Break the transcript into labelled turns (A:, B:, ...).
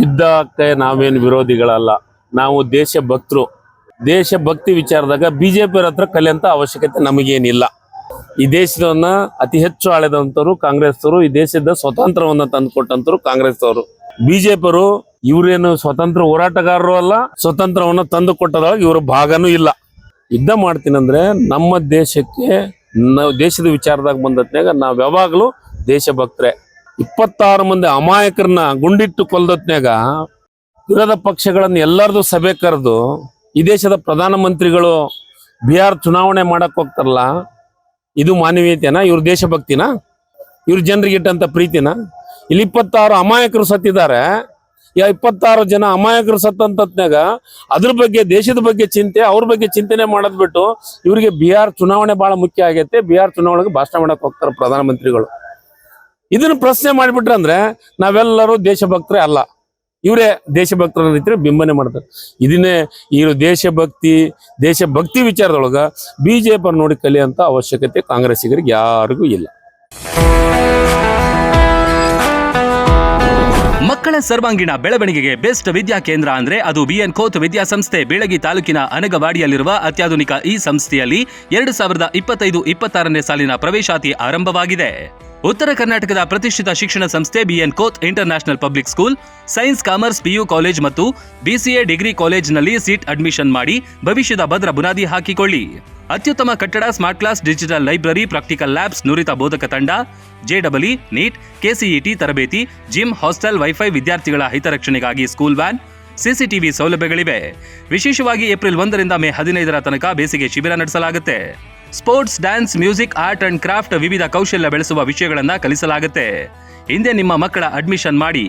A: ಯುದ್ಧಕ್ಕೆ ನಾವೇನು ವಿರೋಧಿಗಳಲ್ಲ. ನಾವು ದೇಶ ಭಕ್ತರು ದೇಶ ಭಕ್ತಿ ವಿಚಾರದಾಗ ಬಿಜೆಪಿ ಹತ್ರ ಕಲಿಯಂತ ಅವಶ್ಯಕತೆ ನಮಗೇನಿಲ್ಲ. ಈ ದೇಶವನ್ನ ಅತಿ ಹೆಚ್ಚು ಆಳೆದಂತರು ಕಾಂಗ್ರೆಸ್ ಅವರು ಈ ದೇಶದ ಸ್ವತಂತ್ರವನ್ನ ತಂದುಕೊಟ್ಟಂತರು ಕಾಂಗ್ರೆಸ್ ಅವರು ಇವ್ರೇನು ಸ್ವತಂತ್ರ ಹೋರಾಟಗಾರರು ಅಲ್ಲ, ಸ್ವತಂತ್ರವನ್ನ ತಂದು ಕೊಟ್ಟದಾಗ ಇವ್ರ ಭಾಗನೂ ಇಲ್ಲ. ಯುದ್ಧ ಮಾಡ್ತೀನಂದ್ರೆ ನಮ್ಮ ದೇಶಕ್ಕೆ, ನಾವು ದೇಶದ ವಿಚಾರದಾಗ ಬಂದತ್ನಾಗ ನಾವ್ ಯಾವಾಗಲೂ ದೇಶಭಕ್ತರೆ. ಇಪ್ಪತ್ತಾರು ಮಂದಿ ಅಮಾಯಕರನ್ನ ಗುಂಡಿಟ್ಟು ಕೊಲ್ದತ್ನಾಗ ವಿರೋಧ ಪಕ್ಷಗಳನ್ನ ಎಲ್ಲರದು ಸಭೆ ಕರೆದು ಈ ದೇಶದ ಪ್ರಧಾನಮಂತ್ರಿಗಳು ಬಿಹಾರ್ ಚುನಾವಣೆ ಮಾಡಕ್ ಹೋಗ್ತಾರಲ್ಲ, ಇದು ಮಾನವೀಯತೆನ? ಇವ್ರ ದೇಶಭಕ್ತಿನ? ಇವ್ರ ಜನರಿಗೆ ಇಟ್ಟಂತ ಪ್ರೀತಿನ? ಇಲ್ಲಿ ಇಪ್ಪತ್ತಾರು ಅಮಾಯಕರು ಸತ್ತಿದ್ದಾರೆ. ಯಾ ಇಪ್ಪತ್ತಾರು ಜನ ಅಮಾಯಕರು ಸತ್ತಂತತ್ನಾಗ ಅದ್ರ ಬಗ್ಗೆ, ದೇಶದ ಬಗ್ಗೆ ಚಿಂತೆ, ಅವ್ರ ಬಗ್ಗೆ ಚಿಂತನೆ ಮಾಡೋದ್ ಬಿಟ್ಟು ಇವರಿಗೆ ಬಿಹಾರ್ ಚುನಾವಣೆ ಬಹಳ ಮುಖ್ಯ ಆಗೈತೆ. ಬಿಹಾರ್ ಚುನಾವಣೆಗೆ ಭಾಷಣ ಮಾಡಕ್ ಹೋಗ್ತಾರೆ ಪ್ರಧಾನಮಂತ್ರಿಗಳು. ಇದನ್ನ ಪ್ರಶ್ನೆ ಮಾಡಿಬಿಟ್ರಂದ್ರೆ ನಾವೆಲ್ಲರೂ ದೇಶಭಕ್ತರೇ ಅಲ್ಲ. ಇವರೇ ದೇಶಭಕ್ತರ ರೀತಿ ಬಿಂಬನೆ ಮಾಡ್ತಾರೆ. ಇದನ್ನೇ ಈ ದೇಶಭಕ್ತಿ ದೇಶಭಕ್ತಿ ವಿಚಾರದೊಳಗ ಬಿಜೆಪಿ ನೋಡಿ ಕಲಿಯಂತ ಅವಶ್ಯಕತೆ ಕಾಂಗ್ರೆಸ್ಸಿಗರಿಗೆ ಯಾರಿಗೂ ಇಲ್ಲ.
B: ಮಕ್ಕಳ ಸರ್ವಾಂಗೀಣ ಬೆಳವಣಿಗೆಗೆ ಬೆಸ್ಟ್ ವಿದ್ಯಾ ಕೇಂದ್ರ ಅಂದ್ರೆ ಅದು ಬಿಎನ್ ಖೋತ್ ವಿದ್ಯಾಸಂಸ್ಥೆ ಬೀಳಗಿ ತಾಲೂಕಿನ ಅನಗವಾಡಿಯಲ್ಲಿರುವ ಅತ್ಯಾಧುನಿಕ ಈ ಸಂಸ್ಥೆಯಲ್ಲಿ ಎರಡು ಸಾವಿರದ ಇಪ್ಪತ್ತೈದು ಇಪ್ಪತ್ತಾರನೇ ಸಾಲಿನ ಪ್ರವೇಶಾತಿ ಆರಂಭವಾಗಿದೆ. ಉತ್ತರ ಕರ್ನಾಟಕದ ಪ್ರತಿಷ್ಠಿತ ಶಿಕ್ಷಣ ಸಂಸ್ಥೆ BN Kot international public school, science, commerce PU college ಮತ್ತು ಬಿಸಿಎ ಡಿಗ್ರಿ ಕಾಲೇಜ್ನಲ್ಲಿ ಸೀಟ್ ಅಡ್ಮಿಷನ್ ಮಾಡಿ ಭವಿಷ್ಯದ ಭದ್ರ ಬುನಾದಿ ಹಾಕಿಕೊಳ್ಳಿ. ಅತ್ಯುತ್ತಮ ಕಟ್ಟಡ, smart class, digital library, practical labs, ನುರಿತ ಬೋಧಕ ತಂಡ ಜೆಡಬ್ಲ್ಇ ನೀಟ್, ಕೆಸಿಇಟಿ ತರಬೇತಿ, ಜಿಮ್, ಹಾಸ್ಟೆಲ್, ವೈಫೈ ವಿದ್ಯಾರ್ಥಿಗಳ ಹಿತರಕ್ಷಣೆಗಾಗಿ ಸ್ಕೂಲ್ ವ್ಯಾನ್, ಸಿಸಿಟಿವಿ ಸೌಲಭ್ಯಗಳಿವೆ. ವಿಶೇಷವಾಗಿ ಏಪ್ರಿಲ್ ಒಂದರಿಂದ ಮೇ ಹದಿನೈದರ ತನಕ ಬೇಸಿಗೆ ಶಿಬಿರ ನಡೆಸಲಾಗುತ್ತೆ. Sports, dance, music, art and craft ವಿವಿಧ ಕೌಶಲ್ಯ ಬೆಳೆಸುವ ವಿಷಯಗಳನ್ನು ಕಲಿಸಲಾಗುತ್ತೆ. ಹಿಂದೆ ನಿಮ್ಮ ಮಕ್ಕಳ ಅಡ್ಮಿಷನ್ ಮಾಡಿ.